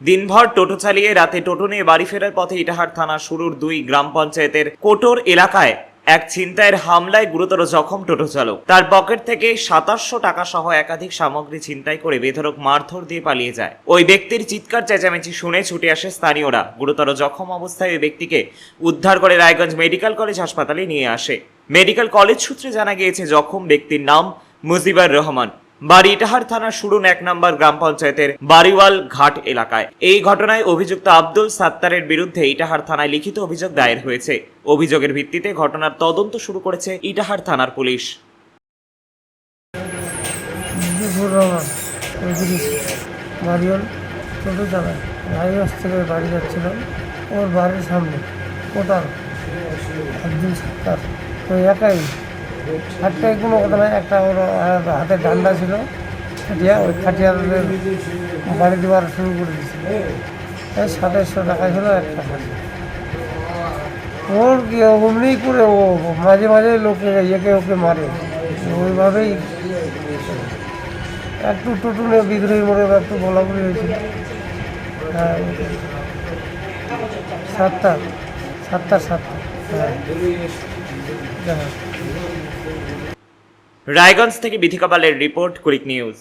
দিনভর টোটো চালিয়ে, রাতে টোটো নিয়ে বাড়ি ফেরার পথে ইটাহার থানা শুরুর দুই গ্রাম পঞ্চায়েতের কোটোর এলাকায় এক ছিনতাইয়ের হামলায় গুরুতর জখম টোটো চালক। তার পকেট থেকে সাতাশশো টাকা সহ একাধিক সামগ্রী ছিনতাই করে বেধরক মারধর দিয়ে পালিয়ে যায়। ওই ব্যক্তির চিৎকার, চেঁচামেচি শুনে ছুটে আসে স্থানীয়রা। গুরুতর জখম অবস্থায় ওই ব্যক্তিকে উদ্ধার করে রায়গঞ্জ মেডিকেল কলেজ হাসপাতালে নিয়ে আসে। মেডিকেল কলেজ সূত্রে জানা গিয়েছে, জখম ব্যক্তির নাম মুজিবুর রহমান। বাড়ি ইটাহার থানার সুরুন এক নম্বর গ্রাম পঞ্চায়েতের বাড়িওয়াল ঘাট এলাকায়। এই ঘটনায় অভিযুক্ত আব্দুল সাত্তারের বিরুদ্ধে ইটাহার থানায় লিখিত অভিযোগ দায়ের হয়েছে। অভিযোগের ভিত্তিতে ঘটনার তদন্ত শুরু করেছে ইটাহার থানার পুলিশ। বাড়ি যাচ্ছিল। ওর বাড়ির সামনে। সত্তার। ওই একাই একটাই কোনো কথা নয় একটা ওর হাতে ডান্ডা ছিল। খাটিয়া ওই খাটিয়াদের বাড়ি দেওয়ার শুরু করে দিয়েছিল। এই সাতাইশশো টাকা ছিল একটা খাটিয়া ওর অমনি করে ও মাঝে মাঝে লোকে একে ওকে মারে। ওইভাবেই একটু টুটুনে বিদ্রোহী মোড়ে একটু বলাবলি হয়েছিল। হ্যাঁ সাতটা সাতটা সাতটা। হ্যাঁ রায়গঞ্জ থেকে বিথিকা পালের রিপোর্ট কুইক নিউজ।